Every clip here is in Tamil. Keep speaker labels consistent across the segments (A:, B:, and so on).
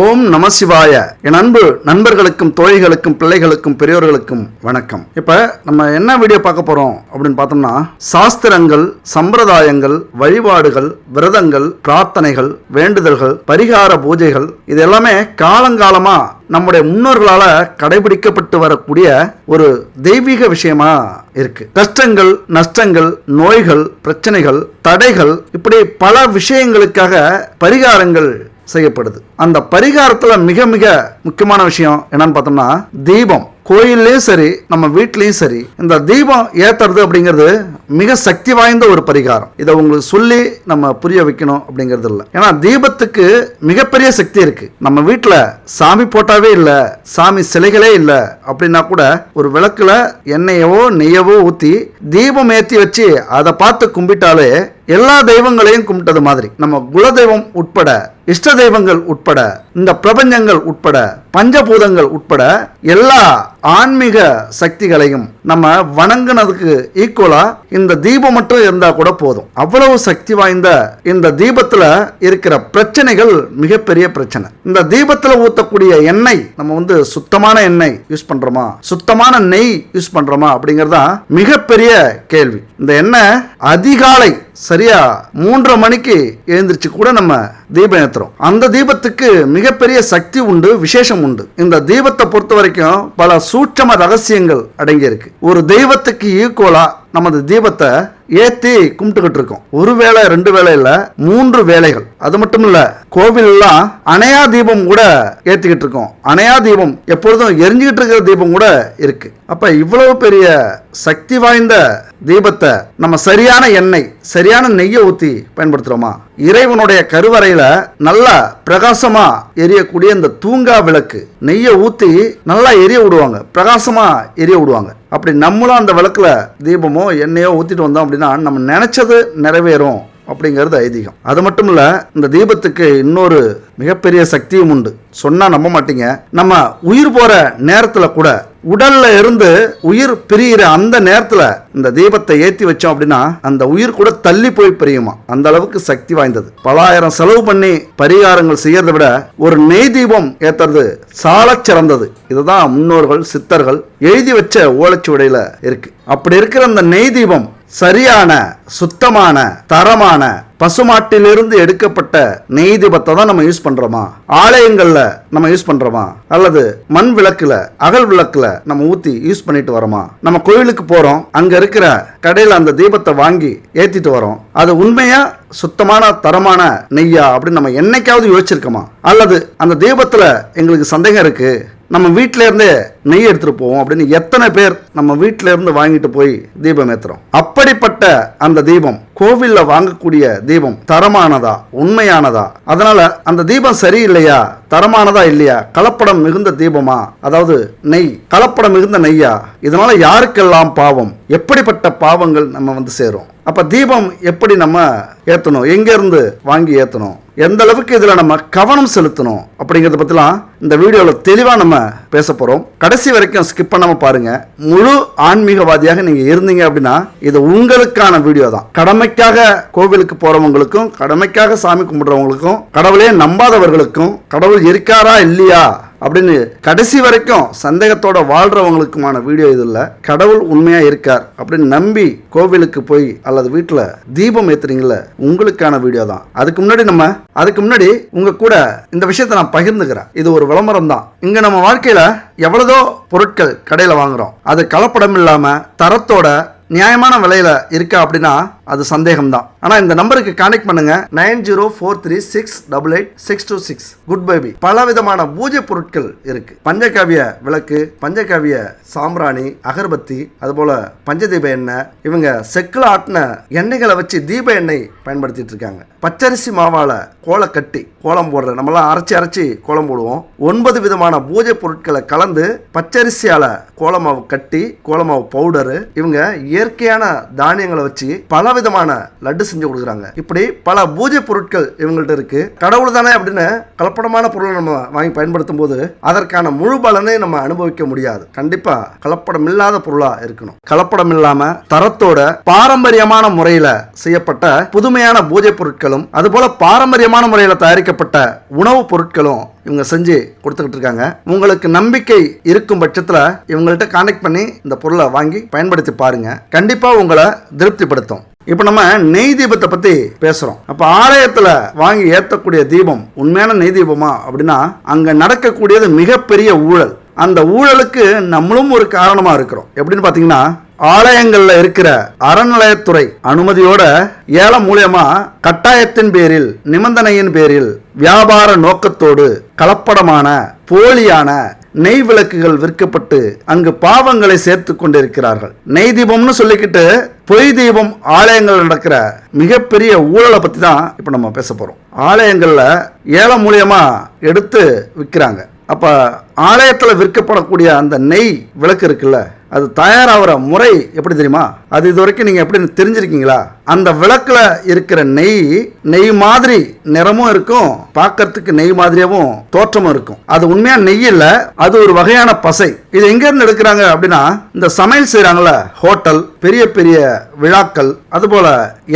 A: ஓம் நம சிவாய. என் அன்பு நண்பர்களுக்கும் தோழிகளுக்கும் பிள்ளைகளுக்கும் பெரியோர்களுக்கும் வணக்கம். இப்ப நம்ம என்ன வீடியோ பார்க்க போறோம் அப்படின்னு பார்த்தோம்னா சாஸ்திரங்கள் சம்பிரதாயங்கள் வழிபாடுகள் விரதங்கள் பிரார்த்தனைகள் வேண்டுதல்கள் பரிகார பூஜைகள் இது எல்லாமே காலங்காலமா நம்முடைய முன்னோர்களால கடைபிடிக்கப்பட்டு வரக்கூடிய ஒரு தெய்வீக விஷயமா இருக்கு. கஷ்டங்கள் நஷ்டங்கள் நோய்கள் பிரச்சனைகள் தடைகள் இப்படி பல விஷயங்களுக்காக பரிகாரங்கள் செய்யப்படுது. அந்த பரிகாரத்தில் மிக மிக முக்கியமான விஷயம் என்னன்னு பார்த்தோம்னா தீபம். கோயில்லையும் சரி நம்ம வீட்லேயும் சரி இந்த தீபம் ஏற்றுறது அப்படிங்கிறது மிக சக்தி வாய்ந்த ஒரு பரிகாரம். இதை உங்களுக்கு சொல்லி நம்ம புரிய வைக்கணும் அப்படிங்கிறது இல்லை. ஏன்னா தீபத்துக்கு மிகப்பெரிய சக்தி இருக்கு. நம்ம வீட்டில் சாமி போட்டாவே இல்லை சாமி சிலைகளே இல்லை அப்படின்னா கூட ஒரு விளக்குல எண்ணெயவோ நெய்யவோ ஊற்றி தீபம் ஏற்றி வச்சு அதை பார்த்து கும்பிட்டாலே எல்லா தெய்வங்களையும் கும்பிட்டது மாதிரி. நம்ம குலதெய்வம் உட்பட இஷ்ட தெய்வங்கள் உட்பட இந்த பிரபஞ்சங்கள் உட்பட பஞ்சபூதங்கள் உட்பட எல்லா ஆன்மீக சக்திகளையும் நம்ம வணங்குனதுக்கு ஈக்குவலா இந்த தீபம் மட்டும் இருந்தா கூட போதும். அவ்வளவு சக்தி வாய்ந்த இந்த தீபத்துல இருக்கிற பிரச்சனைகள் மிகப்பெரிய பிரச்சனை. இந்த தீபத்துல ஊத்தக்கூடிய எண்ணெய் நம்ம வந்து சுத்தமான எண்ணெய் யூஸ் பண்றோமா? சுத்தமான நெய் யூஸ் பண்றோமா? அப்படிங்கறதா மிகப்பெரிய கேள்வி. இந்த எண்ணெய் அதிகாலை சரியா மூன்றரை மணிக்கு எழுந்திரிச்சு கூட நம்ம தீபம் ஏத்துறோம் அந்த தீபத்துக்கு மிகப்பெரிய சக்தி உண்டு விசேஷம் உண்டு. இந்த தீபத்தை பொறுத்த வரைக்கும் பல சூட்சம ரகசியங்கள் அடங்கியிருக்கு. ஒரு தெய்வத்துக்கு ஈக்குவலா நமது தீபத்தை ஏத்தி கும்பிட்டுக்கிட்டு இருக்கோம். ஒரு வேளை ரெண்டு வேளை மூன்று வேலைகள் அது மட்டும் இல்ல கோவில்லாம் அணையா தீபம் கூட ஏத்திக்கிட்டு இருக்கோம். அணையா தீபம் எப்பொழுதும் எரிஞ்சுக்கிட்டு இருக்கிற தீபம் கூட இருக்கு. அப்ப இவ்வளவு பெரிய சக்தி வாய்ந்த தீபத்தை நம்ம சரியான எண்ணெய் சரியான நெய்யை ஊத்தி பயன்படுத்துறோமா? இறைவனுடைய கருவறையில நல்லா பிரகாசமா எரியக்கூடிய இந்த தூங்கா விளக்கு நெய்யை ஊத்தி நல்லா எரிய விடுவாங்க. பிரகாசமா எரிய விடுவாங்க. அப்படி நம்மளும் அந்த விளக்குல தீபமோ எண்ணெயோ ஊத்திட்டு வந்தோம் அப்படின்னா நம்ம நினைச்சது நிறைவேறும் அப்படிங்கிறது ஐதீகம். அது மட்டும் இல்ல இந்த தீபத்துக்கு இன்னொரு மிகப்பெரிய சக்தியும் உண்டு. சொன்னா நம்ப மாட்டீங்க. நம்ம உயிர் போற நேரத்துல கூட உடல்ல இருந்து உயிர் பிரியிற அந்த நேரத்துல இந்த தீபத்தை ஏத்தி வச்சோம் அப்படின்னா அந்த உயிர் கூட தள்ளி போய் பிரியுமா? அந்த அளவுக்கு சக்தி வாய்ந்தது. பலாயிரம் செலவு பண்ணி பரிகாரங்கள் செய்யறதை விட ஒரு நெய் தீபம் ஏத்துறது சால சிறந்தது. இதுதான் முன்னோர்கள் சித்தர்கள் எழுதி வச்ச ஓலைச்சுவடையில இருக்கு. அப்படி இருக்கிற அந்த நெய் தீபம் சரியான சுத்தமான தரமான பசுமாட்டிலிருந்து எடுக்கப்பட்ட நெய் தீபத்தை தான் நம்ம யூஸ் பண்றோமா? ஆலயங்கள்ல நம்ம யூஸ் பண்றோமா? அல்லது மண் விளக்குல அகல் விளக்குல நம்ம ஊத்தி யூஸ் பண்ணிட்டு வரோமா? நம்ம கோயிலுக்கு போறோம் அங்க இருக்கிற கடையில அந்த தீபத்தை வாங்கி ஏத்திட்டு வரோம். அது உண்மையா சுத்தமான தரமான நெய்யா அப்படின்னு நம்ம என்னைக்காவது யோசிச்சிருக்கோமா? அல்லது அந்த தீபத்துல எங்களுக்கு சந்தேகம் இருக்கு நம்ம வீட்டிலேருந்தே நெய் எடுத்துகிட்டு போவோம் அப்படின்னு எத்தனை பேர் நம்ம வீட்டிலேருந்து வாங்கிட்டு போய் தீபம் ஏற்றுறோம் அப்படிப்பட்ட அந்த தீபம் கோவிலில் வாங்கக்கூடிய தீபம் தரமானதா உண்மையானதா? அதனால் அந்த தீபம் சரியில்லையா? தரமானதா இல்லையா? கலப்படம் மிகுந்த தீபமா? அதாவது நெய் கலப்படம் மிகுந்த நெய்யா? இதனால் யாருக்கெல்லாம் பாவம்? எப்படிப்பட்ட பாவங்கள் நம்ம வந்து சேரும்? அப்போ தீபம் எப்படி நம்ம ஏற்றணும் எங்கேருந்து வாங்கி ஏற்றணும் எந்த அளவுக்கு இதில் நம்ம கவனம் செலுத்தணும்? அப்படிங்கிறத பற்றிலாம் இந்த வீடியோவில் தெளிவா நம்ம பேச போறோம். கடைசி வரைக்கும் ஸ்கிப் பண்ணாமல் பாருங்க. முழு ஆன்மீகவாதியாக நீங்க இருந்தீங்க அப்படின்னா இது உங்களுக்கான வீடியோ தான். கடமைக்காக கோவிலுக்கு போறவங்களுக்கும் கடமைக்காக சாமி கும்பிட்றவங்களுக்கும் கடவுளே நம்பாதவர்களுக்கும் கடவுள் இருக்காரா இல்லையா அப்படின்னு கடைசி வரைக்கும் சந்தேகத்தோட வாழ்றவங்களுக்குமான வீடியோ இது இல்லை. கடவுள் உண்மையா இருக்கார் அப்படின்னு நம்பி கோவிலுக்கு போய் அல்லது வீட்டில் தீபம் ஏத்துறீங்கள உங்களுக்கான வீடியோ தான். அதுக்கு முன்னாடி நம்ம அதுக்கு முன்னாடி உங்க கூட இந்த விஷயத்தை நான் பகிர்ந்துக்கிறேன். இது ஒரு விளம்பரம் தான் இங்க நம்ம வாழ்க்கையில எவ்வளதோ பொருட்கள் கடையில் வாங்குறோம். அது கலப்படம் இல்லாம தரத்தோட நியாயமான விலையில இருக்கா அப்படின்னா அது சந்தேகம் தான் ஆனா இந்த நம்பருக்கு கான்டெக்ட் பண்ணுங்க. Nine zero four three six double eight six two six. Good baby. பல விதமான பூஜை பொருட்கள் இருக்கு. பஞ்சகாவிய விளக்கு பஞ்சகாவிய சாம்பிராணி அகர்பத்தி அதுபோல பஞ்சதீப எண்ணெய். இவங்க செக்கில் ஆட்டின எண்ணெய்களை வச்சு தீப எண்ணெய் பயன்படுத்திட்டு இருக்காங்க. பச்சரிசி மாவால் கோலை கட்டி கோலம் போடுற நம்மளாம் அரைச்சி அரைச்சி கோலம் போடுவோம். ஒன்பது விதமான பூஜை பொருட்களை கலந்து பச்சரிசியால் கோலமாவு கட்டி கோலமாவு பவுடரு இவங்க இயற்கையான தானியங்களை வச்சு பல விதமான லட்டு செஞ்சு கொடுக்குறாங்க. இப்படி பல பூஜை பொருட்கள் இவங்கள்ட்ட இருக்கு. கடவுள் தானே அப்படின்னு கலப்படமான பொருளை நம்ம வாங்கி பயன்படுத்தும் போது அதற்கான முழு பலனை நம்ம அனுபவிக்க முடியாது. கண்டிப்பா கலப்படம் இல்லாத பொருளா இருக்கணும். கலப்படம் இல்லாம தரத்தோட பாரம்பரியமான முறையில செய்யப்பட்ட புதுமையான பூஜை பொருட்கள் பொருட்களும் அதுபோல பாரம்பரியமான முறையில் தயாரிக்கப்பட்ட உணவுப் பொருட்களும் இவங்க செஞ்சு கொடுத்துக்கிட்டு இருக்காங்க. உங்களுக்கு நம்பிக்கை இருக்கும் பட்சத்தில் இவங்கள்ட்ட கான்டாக்ட் பண்ணி இந்த பொருளை வாங்கி பயன்படுத்தி பாருங்க. கண்டிப்பாக உங்களை திருப்திப்படுத்தும். இப்போ நம்ம நெய் தீபத்தை பற்றி பேசுறோம். அப்போ ஆலயத்தில் வாங்கி ஏத்தக்கூடிய தீபம் உண்மையான நெய் தீபமா அப்படின்னா அங்க நடக்கக்கூடியது மிகப்பெரிய ஊழல். அந்த ஊழலுக்கு நம்மளும் ஒரு காரணமா இருக்கிறோம். எப்படின்னு பார்த்தீங்கன்னா ஆலயங்கள்ல இருக்கிற அறநிலையத்துறை அனுமதியோட ஏலம் மூலியமா கட்டாயத்தின் பேரில் நிபந்தனையின் பேரில் வியாபார நோக்கத்தோடு கலப்படமான போலியான நெய் விளக்குகள் விற்கப்பட்டு அங்கு பாவங்களை சேர்த்து கொண்டிருக்கிறார்கள். நெய் தீபம்னு சொல்லிக்கிட்டு பொய் தீபம் ஆலயங்கள் நடக்கிற மிகப்பெரிய ஊழலை பத்தி தான் இப்போ நம்ம பேச போறோம். ஆலயங்கள்ல ஏலம் மூலியமா எடுத்து விற்கிறாங்க. அப்ப ஆலயத்தில் விற்கப்படக்கூடிய அந்த நெய் விளக்கு இருக்குல்ல அது தயாராகிற முறை எப்படி தெரியுமா? அது இது வரைக்கும் நீங்கள் எப்படி தெரிஞ்சிருக்கீங்களா? அந்த விளக்கில் இருக்கிற நெய் நெய் மாதிரி நிறமும் இருக்கும் பார்க்கறதுக்கு நெய் மாதிரியாவும் தோற்றமும் இருக்கும். அது உண்மையா நெய் இல்லை அது ஒரு வகையான பசை. இது எங்க இருந்து எடுக்கிறாங்க அப்படின்னா இந்த சமையல் செய்றாங்கல்ல ஹோட்டல் பெரிய பெரிய விழாக்கள் அதுபோல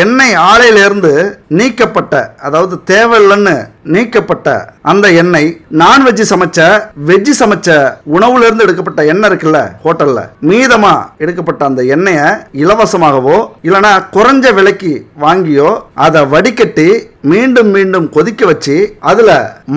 A: எண்ணெய் ஆலையிலிருந்து நீக்கப்பட்ட அதாவது தேவையில்லைன்னு நீக்கப்பட்ட அந்த எண்ணெய் நான்வெஜ் சமைச்ச வெஜ்ஜி சமைச்ச உணவுல இருந்து எடுக்கப்பட்ட எண்ணெய் இருக்குல்ல ஹோட்டல்ல. மீதமா எடுக்கப்பட்ட அந்த எண்ணெயை இலவசமாகவோ இல்லைன்னா குறைஞ்ச விலைக்கு வாங்கியோ அதை வடிகட்டி மீண்டும் மீண்டும் கொதிக்க வச்சு அதுல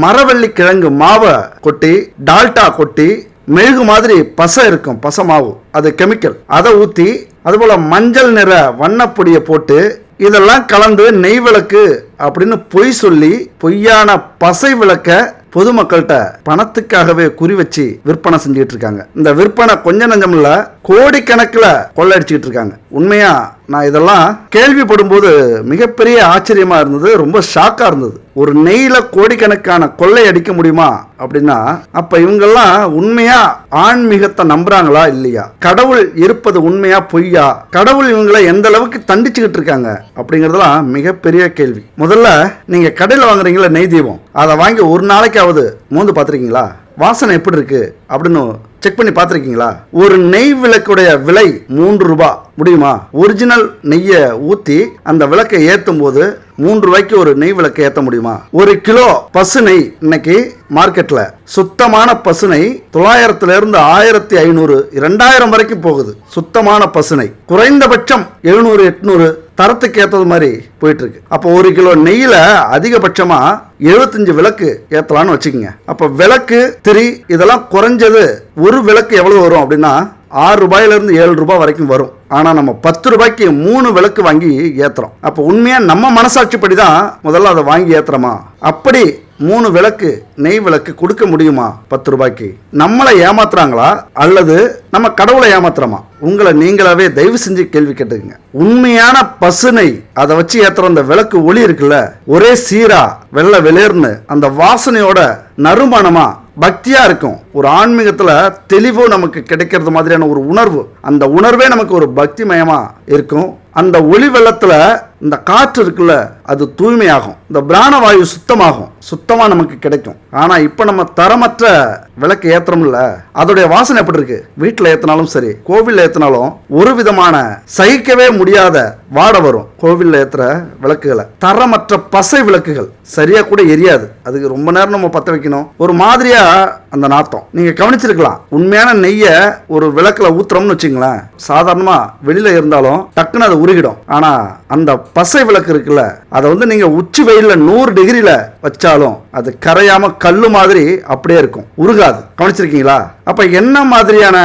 A: மரவள்ளி கிழங்கு மாவை கொட்டி டால்டா கொட்டி மெழுகு மாதிரி பசை இருக்கும் பசை மாவு. அது கெமிக்கல். அதை ஊற்றி அதுபோல் மஞ்சள் நிற வண்ணப்பொடியை போட்டு இதெல்லாம் கலந்து நெய் விளக்கு அப்படின்னு பொய் சொல்லி பொய்யான பசை விளக்க பொதுமக்கள்கிட்ட பணத்துக்காகவே குறி வச்சு விற்பனை செஞ்சுட்டு இருக்காங்க. இந்த விற்பனை கொஞ்ச நஞ்சமில்ல கோடிக்கணக்கில் கொள்ளடிச்சுக்கிட்டு இருக்காங்க. உண்மையா நான் இதெல்லாம் கேள்விப்படும் போது மிகப்பெரிய ஆச்சரியமா இருந்தது ரொம்ப ஷாக்கா இருந்தது. ஒரு நெய்ல கோடிக்கணக்கான கொள்ளை அடிக்க முடியுமா அப்படின்னா அப்ப இவங்கெல்லாம் உண்மையா ஆன்மீகத்தை நம்புறாங்களா இல்லையா? கடவுள் இருப்பது உண்மையா பொய்யா? கடவுள் இவங்களை எந்த அளவுக்கு தண்டிச்சுக்கிட்டு இருக்காங்க அப்படிங்கறதெல்லாம் மிகப்பெரிய கேள்வி. முதல்ல நீங்க கடையில் வாங்குறீங்களா நெய் தீபம்? அதை வாங்கி ஒரு நாளைக்காவது மோந்து பார்த்துருக்கீங்களா? வாசனை எப்படி இருக்கு அப்படின்னு செக் பண்ணி பார்த்துருக்கீங்களா? ஒரு நெய் விளக்குடைய விலை மூன்று ரூபாய் முடியுமா? ஒரிஜினல் நெய்யை ஊற்றி அந்த விளக்கை ஏற்றும் போது மூன்று ரூபாய்க்கு ஒரு நெய் விளக்கை ஏற்ற முடியுமா? ஒரு கிலோ பசு நெய் இன்னைக்கு மார்க்கெட்டில் சுத்தமான பசுனை தொள்ளாயிரத்துலேருந்து ஆயிரத்தி ஐநூறு ரெண்டாயிரம் வரைக்கும் போகுது. சுத்தமான பசுனை குறைந்தபட்சம் எழுநூறு எட்நூறு தரத்துக்கு ஏற்றது மாதிரி போயிட்டுருக்கு. அப்போ ஒரு கிலோ நெய்யில் அதிகபட்சமாக எழுபத்தஞ்சு விளக்கு ஏற்றலான்னு வச்சுக்கோங்க. அப்போ விளக்கு திரி இதெல்லாம் குறைஞ்சது ஒரு விளக்கு எவ்வளோ வரும் அப்படின்னா ஆறு ரூபாயிலேருந்து ஏழு ரூபாய் வரைக்கும் வரும். ஆனால் நம்ம பத்து ரூபாய்க்கு மூணு விளக்கு வாங்கி ஏற்றுறோம் அப்போ உண்மையாக நம்ம மனசாட்சிப்படி தான் முதல்ல அதை வாங்கி ஏற்றுறோமா அப்படி மூணு விளக்கு நெய் விளக்கு கொடுக்க முடியுமா? பத்து ரூபாய்க்கு. நம்மளை ஏமாத்துறாங்களா? அல்லது நம்ம கடவுளை ஏமாத்துறோமா? உங்களை நீங்களாவே தயவு செஞ்சு கேள்வி கேட்டுக்குங்க. உண்மையான பசுனை அதை வச்சு ஏத்துற அந்த விளக்கு ஒளி இருக்குல்ல ஒரே சீரா வெள்ளை வெளிர்னு அந்த வாசனையோட நறுமணமா பக்தியா இருக்கும். ஒரு ஆன்மீகத்துல தெளிவு நமக்கு கிடைக்கிறது மாதிரியான ஒரு உணர்வு அந்த உணர்வே நமக்கு ஒரு பக்திமயமா இருக்கும். அந்த ஒளி வெள்ளத்துல இந்த காற்று இருக்குல்ல அது தூய்மையாகும். இந்த பிராண வாயு சுத்தமாகும். சுத்தமா நமக்கு கிடைக்கும். ஆனா இப்ப நம்ம தரமற்ற விளக்கு ஏத்துறோம்ல அதோடைய வாசனை எப்படி இருக்கு? வீட்டுல ஏத்தினாலும் சரி கோவில்ல ஏத்தினாலும் ஒரு விதமான சகிக்கவே முடியாத வாடை வரும். கோவில்ல ஏத்துற விளக்குகளை. தரமற்ற பசை விளக்குகள். சரியா கூட எரியாது. அதுக்கு ரொம்ப நேரம் நம்ம பத்த வைக்கணும். ஒரு மாதிரியா அந்த நாத்தம். நீங்க கவனிச்சிருக்கலாம். உண்மையான நெய்யை ஒரு விளக்குல ஊத்துறோம்னு வச்சுங்களேன் சாதாரணமா வெளியில இருந்தாலும் டக்குன்னு அது உருகிடும். ஆனா அந்த பசை விளக்கு இருக்குல்ல அதை வந்து நீங்கள் உச்சி வெயிலில் நூறு டிகிரியில் வச்சாலும் அது கரையாமல் கல் மாதிரி அப்படியே இருக்கும். உருகாது. கவனிச்சிருக்கீங்களா? அப்போ என்ன மாதிரியான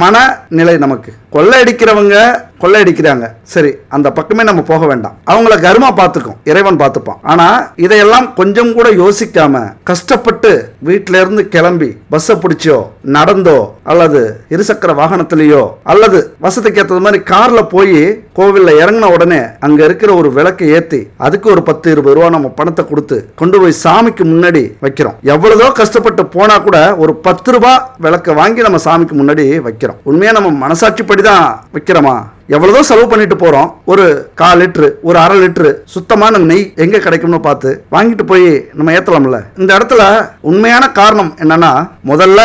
A: மனநிலை நமக்கு? கொள்ளையடிக்கிறவங்க கொள்ளையடிக்கிறாங்க சரி அந்த பக்கமே நம்ம போக வேண்டாம். அவங்கள கர்மா பார்த்துக்கும். இறைவன் பார்த்துப்பான். ஆனால் இதையெல்லாம் கொஞ்சம் கூட யோசிக்காம கஷ்டப்பட்டு வீட்டில இருந்து கிளம்பி பஸ்ஸை பிடிச்சோ நடந்தோ அல்லது இருசக்கர வாகனத்திலேயோ அல்லது வசதிக்கு ஏற்றது மாதிரி காரில் போய் கோவில்ல இறங்கின உடனே அங்கே இருக்கிற ஒரு விளக்கை ஏற்றி அதுக்கு ஒரு பத்து இருபது ரூபா நம்ம பணத்தை கொடுத்து கொண்டு போய் சாமிக்கு முன்னாடி வைக்கிறோம். எவ்வளதோ கஷ்டப்பட்டு போனால் கூட ஒரு பத்து ரூபா விளக்க வாங்கி நம்ம சாமிக்கு முன்னாடி வைக்கிறோம். உண்மையாக நம்ம மனசாட்சிப்படி தான் வைக்கிறோமா? எவ்வளவோ செலவு பண்ணிட்டு போறோம். ஒரு கால் லிட்டரு ஒரு அரை லிட்டரு சுத்தமான நெய் எங்க கிடைக்கும்னு பார்த்து வாங்கிட்டு போய் நம்ம ஏத்தலாம்ல. இந்த இடத்துல உண்மையான காரணம் என்னன்னா முதல்ல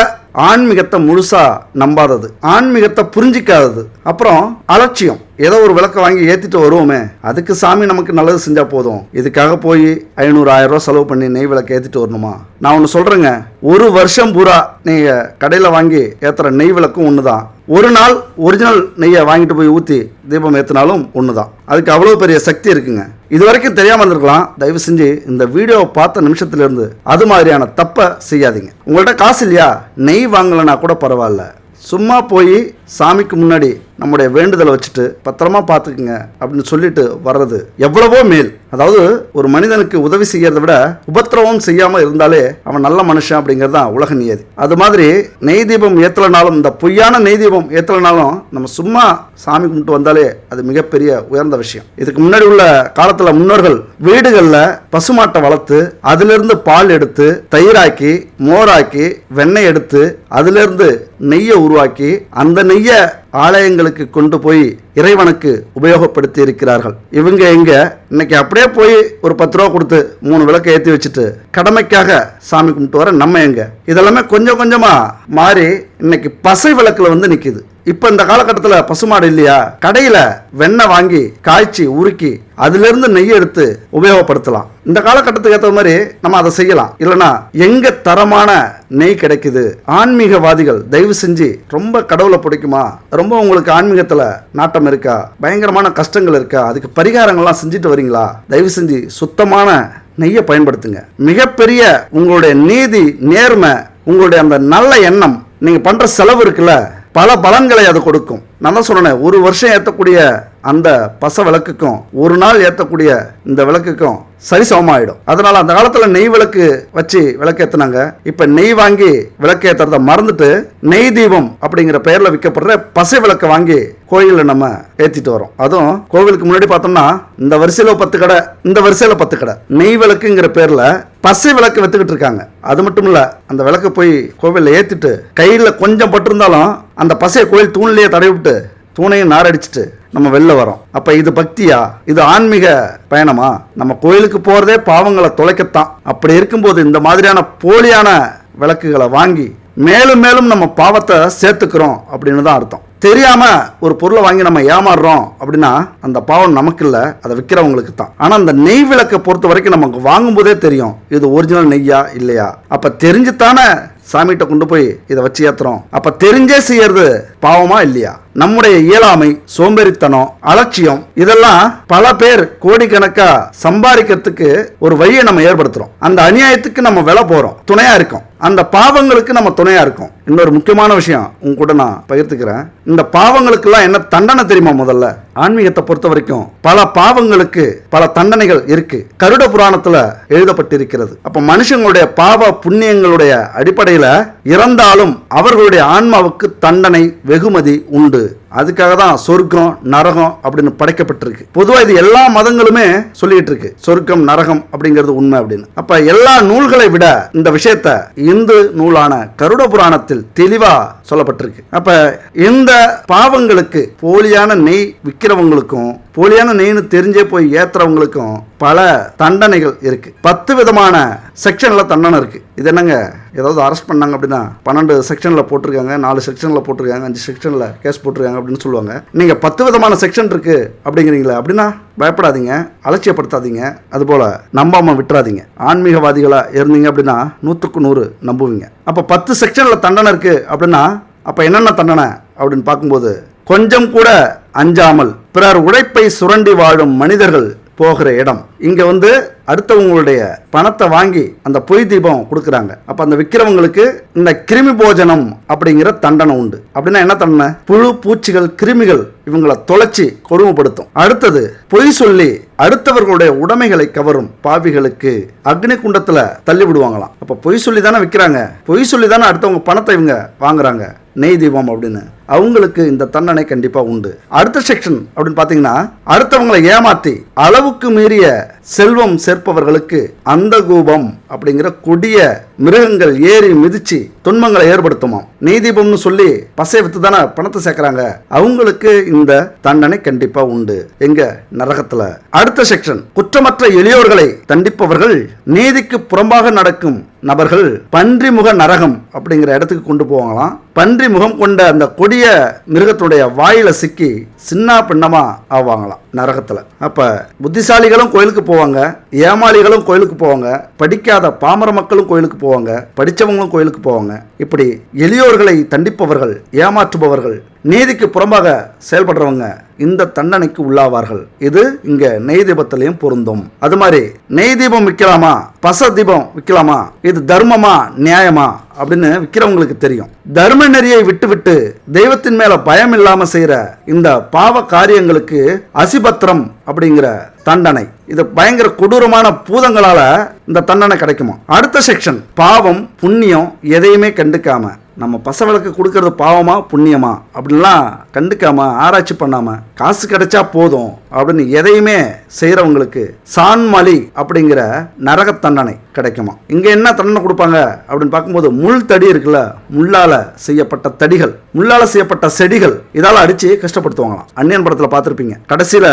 A: ஆன்மீகத்தை முழுசா நம்பாதது. ஆன்மீகத்தை புரிஞ்சிக்காதது. அப்புறம் அலட்சியம். ஏதோ ஒரு விளக்க வாங்கி ஏற்றிட்டு வருவோமே அதுக்கு சாமி நமக்கு நல்லது செஞ்சால் போதும். இதுக்காக போய் ஐநூறு ஆயிரம் ரூபா செலவு பண்ணி நெய் விளக்கு ஏற்றிட்டு வரணுமா? நான் ஒன்று சொல்கிறேங்க ஒரு வருஷம் பூரா நீங்கள் கடையில் வாங்கி ஏற்றுற நெய் விளக்கும் ஒன்று தான் ஒரு நாள் ஒரிஜினல் நெய்யை வாங்கிட்டு போய் ஊற்றி தீபம் ஏற்றினாலும் ஒன்று தான் அதுக்கு அவ்வளோ பெரிய சக்தி இருக்குங்க. இது வரைக்கும் தெரியாமல் இருந்திருக்கலாம். தயவு செஞ்சு இந்த வீடியோவை பார்த்த நிமிஷத்துலேருந்து அது மாதிரியான தப்பை செய்யாதீங்க. உங்கள்கிட்ட காசு இல்லையா? நெய் வாங்கலைன்னா கூட பரவாயில்ல. சும்மா போய் சாமிக்கு முன்னாடி நம்முடைய வேண்டுதலை வச்சுட்டு பத்திரமா பார்த்துக்குங்க அப்படின்னு சொல்லிட்டு வர்றது எவ்வளவோ மேல். அதாவது ஒரு மனிதனுக்கு உதவி செய்யறதை விட உபத்திரவம் செய்யாம இருந்தாலே அவன் நல்ல மனுஷன் அப்படிங்கிறது தான் உலக நியதி. அது மாதிரி நெய் தீபம் ஏத்தலனாலும் இந்த பொய்யான நெய் தீபம் ஏத்தலனாலும் நம்ம சும்மா சாமி கும்பிட்டு வந்தாலே அது மிகப்பெரிய உயர்ந்த விஷயம். இதுக்கு முன்னாடி உள்ள காலத்துல முன்னோர்கள் வீடுகளில் பசுமாட்டை வளர்த்து அதிலிருந்து பால் எடுத்து தயிராக்கி மோராக்கி வெண்ணெய் எடுத்து அதிலிருந்து நெய்யை உருவாக்கி அந்த நெய்யை ஆலயங்களுக்கு கொண்டு போய் இறைவனுக்கு உபயோகப்படுத்தி இருக்கிறார்கள் இவங்க எங்க? இன்னைக்கு அப்படியே போய் ஒரு பத்து ரூபா கொடுத்து மூணு விளக்கை ஏற்றி வச்சுட்டு கடமைக்காக சாமி கும்பிட்டு வர நம்ம எங்க? இதெல்லாமே கொஞ்சம் கொஞ்சமா மாறி இன்னைக்கு பசை விளக்குல வந்து நிக்குது. இப்ப இந்த காலகட்டத்தில் பசுமாடு இல்லையா? கடையில வெண்ணெய் வாங்கி காய்ச்சி உருக்கி அதிலிருந்து நெய் எடுத்து உபயோகப்படுத்தலாம். இந்த காலகட்டத்துக்கு ஏற்ற மாதிரி நம்ம அதை செய்யலாம். இல்லைன்னா எங்க தரமான நெய் கிடைக்குது. ஆன்மீகவாதிகள் தயவு செஞ்சு ரொம்ப கடவுளை பிடிக்குமா? ரொம்ப உங்களுக்கு ஆன்மீகத்தில் நாட்டம் இருக்கா? பயங்கரமான கஷ்டங்கள் இருக்கா? அதுக்கு பரிகாரங்கள்லாம் செஞ்சுட்டு வரீங்களா? தயவு செஞ்சு சுத்தமான நெய்யை பயன்படுத்துங்க. மிகப்பெரிய உங்களுடைய நீதி நேர்மை உங்களுடைய அந்த நல்ல எண்ணம் நீங்கள் பண்ணுற செலவு இருக்குல்ல பல பலன்களை அது கொடுக்கும். நான் தான் சொன்னேன் ஒரு வருஷம் ஏற்றக்கூடிய அந்த பச விளக்குக்கும் ஒரு நாள் ஏற்றக்கூடிய இந்த விளக்குக்கும் சரிசமமாயிடும் அதனால அந்த காலத்தில் நெய் விளக்கு வச்சு விளக்கு இப்போ நெய் வாங்கி விளக்கு ஏத்துறத மறந்துட்டு நெய் தீபம் அப்படிங்கிற பெயரில் விற்கப்படுற பசை விளக்கை வாங்கி கோயிலில் நம்ம ஏற்றிட்டு வரோம். அதுவும் கோவிலுக்கு முன்னாடி பார்த்தோம்னா இந்த வரிசையில் பத்து கடை இந்த வரிசையில் பத்து கடை. நெய் விளக்குங்கிற பேரில் பசை விளக்கு வித்துக்கிட்டு இருக்காங்க. அது மட்டும் இல்ல அந்த விளக்கு போய் கோவிலில் ஏத்திட்டு கையில் கொஞ்சம் பட்டிருந்தாலும் அந்த பசையை கோயில் தூண்லேயே தடவி விட்டு தூணையும் நாரடிச்சிட்டு நம்ம வெளில வரோம். அப்போ இது பக்தியா? இது ஆன்மீக பயணமா? நம்ம கோயிலுக்கு போகிறதே பாவங்களை தொலைக்கத்தான். அப்படி இருக்கும்போது இந்த மாதிரியான போலியான விளக்குகளை வாங்கி மேலும் மேலும் நம்ம பாவத்தை சேர்த்துக்கிறோம் அப்படின்னு தான் அர்த்தம். தெரியாம ஒரு பொருளை வாங்கி நம்ம ஏமாறுறோம் அப்படின்னா அந்த பாவம் நமக்கு இல்லை அதை விற்கிறவங்களுக்கு தான். ஆனால் அந்த நெய் விளக்கை பொறுத்த வரைக்கும் நமக்கு வாங்கும்போதே தெரியும் இது ஒரிஜினல் நெய்யா இல்லையா? அப்போ தெரிஞ்சுத்தானே சாமிகிட்ட கொண்டு போய் இதை வச்சு ஏத்துறோம். அப்போ தெரிஞ்சே செய்யறது பாவமா இல்லையா? நம்முடைய இயலாமை சோம்பேறித்தனம் அலட்சியம் இதெல்லாம் பல பேர் கோடிக்கணக்கா சம்பாதிக்கிறதுக்கு ஒரு வழியை நம்ம ஏற்படுத்துறோம். அந்த அநியாயத்துக்கு நம்ம விலை போறோம். துணையா இருக்கோம். அந்த பாவங்களுக்கு நம்ம துணையா இருக்கும். இன்னொரு முக்கியமான விஷயம் உங்க கூட நான் பகிர்த்துக்கிறேன் இந்த பாவங்களுக்கெல்லாம் என்ன தண்டனை தெரியுமா முதல்ல? ஆன்மீகத்தை பொறுத்த வரைக்கும் பல பாவங்களுக்கு பல தண்டனைகள் இருக்கு. கருட புராணத்துல எழுதப்பட்டிருக்கிறது. அப்ப மனுஷங்களுடைய பாவ புண்ணியங்களுடைய அடிப்படையில இறந்தாலும் அவர்களுடைய ஆன்மாவுக்கு தண்டனை வெகுமதி உண்டு. farklı அதுக்காக தான் சொர்க்கம் நரகம் அப்படின்னு படைக்கப்பட்டிருக்கு. பொதுவாக இது எல்லா மதங்களுமே சொல்லிட்டு இருக்கு சொர்க்கம் நரகம் அப்படிங்கிறது உண்மை அப்படின்னு. அப்ப எல்லா நூல்களை விட இந்த விஷயத்த இந்து நூலான கருட புராணத்தில் தெளிவா சொல்லப்பட்டிருக்கு. அப்ப இந்த பாவங்களுக்கு போலியான நெய் விற்கிறவங்களுக்கும் போலியான நெய்னு தெரிஞ்சே போய் ஏத்துறவங்களுக்கும் பல தண்டனைகள் இருக்கு. பத்து விதமான செக்ஷன்ல தண்டனை இருக்கு. இது என்னங்க? ஏதாவது அரெஸ்ட் பண்ணாங்க அப்படின்னா பன்னெண்டு செக்ஷன்ல போட்டிருக்காங்க நாலு செக்ஷன்ல போட்டிருக்காங்க அஞ்சு செக்ஷன்ல கேஸ் போட்டிருக்காங்க அப்படின்னு சொல்லுவாங்க. நீங்கள் பத்து விதமான செக்ஷன் இருக்கு அப்படிங்கிறீங்களா அப்படின்னா பயப்படாதீங்க அலட்சியப்படுத்தாதீங்க. அதுபோல் நம்பாமல் விட்டுறாதீங்க. ஆன்மீகவாதிகளாக இருந்தீங்க அப்படின்னா நூற்றுக்கு நூறு நம்புவீங்க. அப்போ பத்து செக்ஷனில் தண்டனை இருக்கு அப்படின்னா அப்போ என்னென்ன தண்டனை அப்படின்னு பார்க்கும்போது கொஞ்சம் கூட அஞ்சாமல் பிறர் உழைப்பை சுரண்டி வாழும் மனிதர்கள் போகிற இடம். இங்க வந்து அடுத்தவங்களுடைய பணத்தை வாங்கி அந்த பொய் தீபம் கொடுக்குறாங்க. அப்ப அந்த விற்கிறவங்களுக்கு இந்த கிருமி போஜனம் அப்படிங்கிற தண்டனை உண்டு. அப்படின்னா என்ன தண்டனை? புழு பூச்சிகள் கிருமிகள் இவங்களை தொலைச்சி கொடுமைப்படுத்தும். அடுத்தது பொய் சொல்லி அடுத்தவர்களுடைய உடைமைகளை கவரும் பாவிகளுக்கு அக்னி குண்டத்துல தள்ளி விடுவாங்களாம் அப்ப பொய் சொல்லி தானே விற்கிறாங்க பொய் சொல்லி தானே அடுத்தவங்க பணத்தை இவங்க வாங்குறாங்க. நெய் தீபம் அப்படின்னு. அவங்களுக்கு இந்த தண்டனை கண்டிப்பா உண்டு. அடுத்த செக்ஷன் அப்படின்னு பாத்தீங்கன்னா அடுத்தவங்களை ஏமாத்தி அளவுக்கு மீறிய செல்வம் சேர்ப்பவர்களுக்கு அந்த கூபம் அப்படிங்கிற கொடிய மிருகங்கள் ஏறி மிதிச்சு துன்பங்களை ஏற்படுத்துமாம். நீதிபம்னு தீபம்னு சொல்லி பசை வித்து தானே பணத்தை சேர்க்குறாங்க. அவங்களுக்கு இந்த தண்டனை கண்டிப்பா உண்டு. எங்க? நரகத்துல. அடுத்த செக்ஷன் குற்றமற்ற எளியோர்களை தண்டிப்பவர்கள் நீதிக்கு புறம்பாக நடக்கும் நபர்கள் பன்றிமுக நரகம் அப்படிங்கிற இடத்துக்கு கொண்டு போவாங்களாம். பன்றி முகம் கொண்ட அந்த கொடிய மிருகத்துடைய வாயில சிக்கி சின்ன பின்னமா ஆவாங்களாம் நரகத்துல. அப்ப புத்திசாலிகளும் கோயிலுக்கு போவாங்க ஏமாளிகளும் கோயிலுக்கு போவாங்க படிக்காத பாமர மக்களும் கோயிலுக்கு போவாங்க படிச்சவங்களும் கோயிலுக்கு போவாங்க. இப்படி எளியோர்களை தண்டிப்பவர்கள் ஏமாற்றுபவர்கள் நீதிக்கு புறம்பாக செயல்படுறவங்க இந்த தண்டனைக்கு உள்ளாவார்கள். இது இங்க நெய் தீபத்திலையும் பொருந்தும். அது மாதிரி நெய் தீபம் விற்கலாமா? பச தீபம் விற்கலாமா? இது தர்மமா? நியாயமா? அப்படின்னு விற்கிறவங்களுக்கு தெரியும். தர்ம நெறியை விட்டுவிட்டு தெய்வத்தின் மேல பயம் இல்லாம செய்யற இந்த பாவ காரியங்களுக்கு அசிபத்திரம் அப்படிங்கிற தண்டனை. இது பயங்கர கொடூரமான பூதங்களால இந்த தண்டனை கிடைக்குமா? அடுத்த செக்ஷன் பாவம் புண்ணியம் எதையுமே கண்டுக்காம. நம்ம பசவளுக்கு கொடுக்கறது பாவமா புண்ணியமா? அப்படின்லாம் கண்டுக்காம ஆராய்ச்சி பண்ணாம காசு கிடைச்சா போதும் அப்படின்னு எதையுமே செய்கிறவங்களுக்கு சான்மலி அப்படிங்கிற நரக தண்டனை கிடைக்குமா? இங்க என்ன தண்டனை கொடுப்பாங்க அப்படின்னு பார்க்கும்போது முள் தடி இருக்குல்ல முள்ளால செய்யப்பட்ட தடிகள். முள்ளால செய்யப்பட்ட செடிகள் இதால அடிச்சு கஷ்டப்படுத்துவாங்களாம். அன்னியன் படத்தில் பார்த்துருப்பீங்க. கடைசியில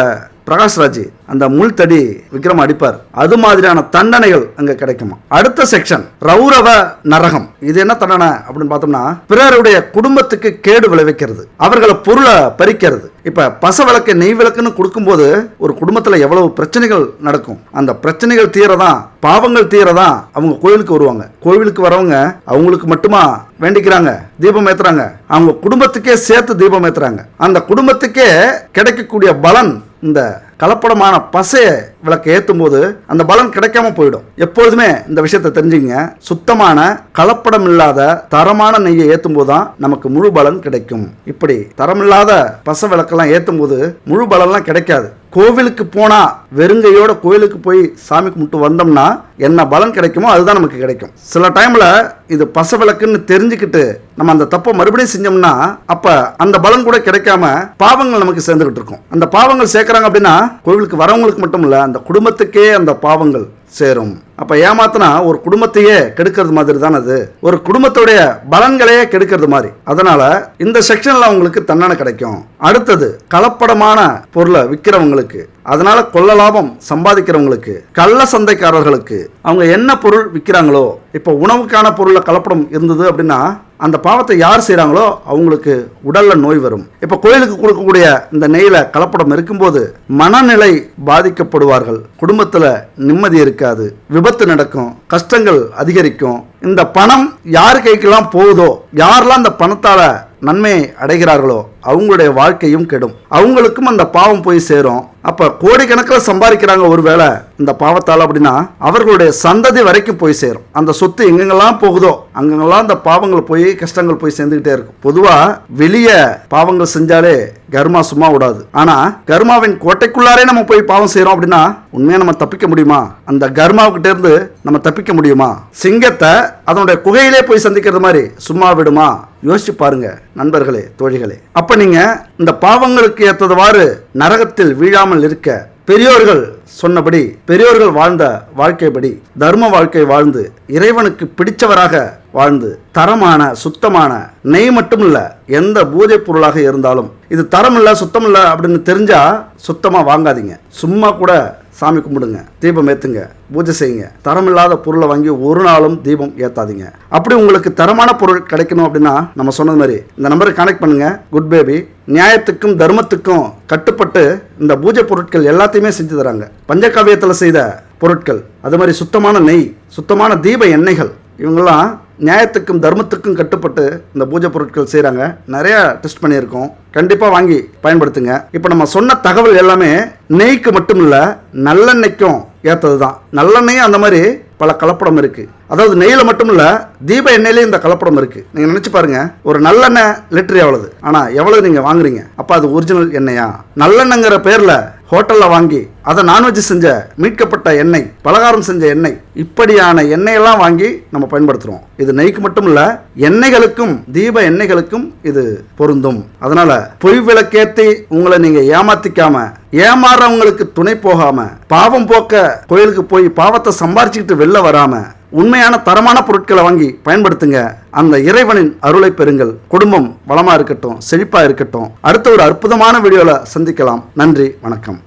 A: பிரகாஷ்ராஜ் அந்த முள் தடி விக்ரம் அடிப்பார். அது மாதிரியான தண்டனைகள் அங்க கிடைக்குமா? அடுத்த செக்ஷன் ரௌரவ நரகம். இது என்ன தண்டனை அப்படின்னு பார்த்தோம்னா பிறருடைய குடும்பத்துக்கு கேடு விளைவிக்கிறது. அவர்களை பொருளை பறிக்கிறது. இப்ப பச விளக்கு நெய் விளக்குன்னு கொடுக்கும்போது ஒரு குடும்பத்துல எவ்வளவு பிரச்சனைகள் நடக்கும்? அந்த பிரச்சனைகள் தீரதான் பாவங்கள் தீரதான் அவங்க கோயிலுக்கு வருவாங்க. கோவிலுக்கு வரவங்க அவங்களுக்கு மட்டுமா வேண்டிக்கிறாங்க? தீபம் ஏத்துறாங்க. அவங்க குடும்பத்துக்கே சேர்த்து தீபம் ஏத்துறாங்க. அந்த குடும்பத்துக்கே கிடைக்கக்கூடிய பலன் இந்த கலப்படமான பசைய விளக்கு ஏற்றும் போது அந்த பலன் கிடைக்காம போயிடும். எப்பொழுதுமே இந்த விஷயத்தை தெரிஞ்சுங்க சுத்தமான கலப்படம் இல்லாத தரமான நெய்யை ஏற்றும் போது தான் நமக்கு முழு பலன் கிடைக்கும். இப்படி தரமில்லாத பச விளக்கெல்லாம் ஏற்றும் போது முழு பலன்லாம் கிடைக்காது. கோவிலுக்கு போனா வெறுங்கையோட கோவிலுக்கு போய் சாமி கும்பிட்டு வந்தோம்னா என்ன பலன் கிடைக்குமோ அதுதான் நமக்கு கிடைக்கும். சில டைம்ல இது பச விளக்குன்னு தெரிஞ்சுக்கிட்டு நம்ம அந்த தப்பை மறுபடியும் செஞ்சோம்னா அப்ப அந்த பலன் கூட கிடைக்காம பாவங்கள் நமக்கு சேர்ந்துகிட்டு இருக்கும். அந்த பாவங்கள் சேர்க்குறாங்க அப்படின்னா கோவிலுக்கு வரவங்களுக்கு மட்டும் இல்லை அந்த குடும்பத்துக்கே அந்த பாவங்கள் சேரும். அப்ப ஏமாத்தினா ஒரு குடும்பத்தையே கெடுக்கிறது மாதிரி தான் அது. ஒரு குடும்பத்துடைய பலன்களையே கெடுக்கிறது மாதிரி. அதனால இந்த செக்ஷன்ல உங்களுக்கு தண்டனை கிடைக்கும். அடுத்தது கலப்படமான பொருளை விற்கிறவங்களுக்கு அதனால கொள்ள லாபம் சம்பாதிக்கிறவங்களுக்கு கள்ள சந்தைக்காரர்களுக்கு அவங்க என்ன பொருள் விற்கிறாங்களோ இப்போ உணவுக்கான பொருளில் கலப்படம் இருந்தது அப்படின்னா அந்த பாவத்தை யார் செய்கிறாங்களோ அவங்களுக்கு உடல்ல நோய் வரும். இப்போ கோயிலுக்கு கொடுக்கக்கூடிய இந்த நெய்யில் கலப்படம் இருக்கும்போது மனநிலை பாதிக்கப்படுவார்கள். குடும்பத்தில் நிம்மதி இருக்காது. விபத்து நடக்கும். கஷ்டங்கள் அதிகரிக்கும். இந்த பணம் யார் கைக்கெல்லாம் போகுதோ யாரெல்லாம் அந்த பணத்தால் நன்மை அடைகிறார்களோ அவங்களுடைய வாழ்க்கையும் கெடும். அவங்களுக்கும் அந்த பாவம் போய் சேரும். அப்ப கோடிக்கணக்கில் சம்பாதிக்கிறாங்க ஒருவேளை இந்த பாவத்தால் அப்படின்னா அவர்களுடைய சந்ததி வரைக்கும் போய் சேரும். அந்த சொத்து எங்கெங்கெல்லாம் போகுதோ அங்கெங்கெல்லாம் அந்த பாவங்கள் போய் கஷ்டங்கள் போய் சேர்ந்துகிட்டே இருக்கும். பொதுவா வெளியே பாவங்கள் செஞ்சாலே கர்மா சும்மா விடாது. ஆனா கர்மாவின் கோட்டைக்குள்ளாரே நம்ம போய் பாவம் செய்கிறோம் அப்படின்னா உண்மையா நம்ம தப்பிக்க முடியுமா? அந்த கர்மாவுக்கிட்ட இருந்து நம்ம தப்பிக்க முடியுமா? சிங்கத்தை அதனுடைய குகையிலே போய் சந்திக்கிறது மாதிரி சும்மா விடுமா? யோசிச்சு பாருங்க நண்பர்களே தோழிகளே. அப்ப நீங்க இந்த பாவங்களுக்கு ஏற்றதவாறு நரகத்தில் வீழாமல் இருக்க பெரியோர்கள் சொன்னபடி பெரியோர்கள் வாழ்ந்த வாழ்க்கைப்படி தர்ம வாழ்க்கை வாழ்ந்து இறைவனுக்கு பிடிச்சவராக வாழ்ந்து தரமான சுத்தமான நெய் மட்டும் இல்லை எந்த பூஜை பொருளாக இருந்தாலும். இது தரம் இல்லை சுத்தம் இல்லை அப்படின்னு தெரிஞ்சா சுத்தமாக வாங்காதீங்க. சும்மா கூட சாமி கும்பிடுங்க தீபம் ஏற்றுங்க பூஜை செய்யுங்க. தரமில்லாத பொருளை வாங்கி ஒரு நாளும் தீபம் ஏற்றாதீங்க அப்படி உங்களுக்கு தரமான பொருள் கிடைக்கணும் அப்படின்னா நம்ம சொன்னது மாதிரி இந்த நம்பரை கனெக்ட் பண்ணுங்க. குட் பேபி நியாயத்துக்கும் தர்மத்துக்கும் கட்டுப்பட்டு இந்த பூஜை பொருட்கள் எல்லாத்தையுமே செஞ்சு தராங்க. பஞ்சகாவியத்தில் செய்த பொருட்கள் அது மாதிரி சுத்தமான நெய் சுத்தமான தீப எண்ணெய்கள் இவங்கெல்லாம் நியாயத்துக்கும் தர்மத்துக்கும் கட்டுப்பட்டு இந்த பூஜை பொருட்கள் செய்கிறாங்க நிறையா டெஸ்ட் பண்ணியிருக்கோம். கண்டிப்பாக வாங்கி பயன்படுத்துங்க. இப்போ நம்ம சொன்ன தகவல் எல்லாமே நெய்க்கு மட்டும் இல்லை நல்லெண்ணெய்க்கும் ஏற்றது தான் நல்லெண்ணெயும் அந்த மாதிரி பல கலப்படம் இருக்குது அதாவது நெய்யில் மட்டும் இல்லை தீப எண்ணெயிலேயும் இந்த கலப்படம் இருக்குது நீங்கள் நினச்சி பாருங்க ஒரு நல்லெண்ணெய் லிட்டர் எவ்வளவு? ஆனால் எவ்வளவு நீங்கள் வாங்குறீங்க? அப்போ அது ஒரிஜினல் எண்ணெயா? நல்லெண்ணெங்கிற பேரில் ஹோட்டலில் வாங்கி அதை நான்வெஜ் செஞ்ச மீட்கப்பட்ட எண்ணெய் பலகாரம் செஞ்ச எண்ணெய் இப்படியான எண்ணெயெல்லாம் வாங்கி நம்ம பயன்படுத்துகிறோம் இது நெய்க்கு மட்டும் இல்லை எண்ணெய்களுக்கும் தீப எண்ணெய்களுக்கும் இது பொருந்தும். அதனால் பொய் விளக்கேற்றி உங்களை நீங்கள் ஏமாத்திக்காம ஏமாறவங்களுக்கு துணை போகாமல் பாவம் போக்க கோயிலுக்கு போய் பாவத்தை சம்பாரிச்சுக்கிட்டு வெளில வராமல் உண்மையான தரமான பொருட்களை வாங்கி பயன்படுத்துங்க. அந்த இறைவனின் அருளை பெறுங்கள். குடும்பம் வளமா இருக்கட்டும் செழிப்பா இருக்கட்டும். அடுத்த ஒரு அற்புதமான வீடியோல சந்திக்கலாம். நன்றி வணக்கம்.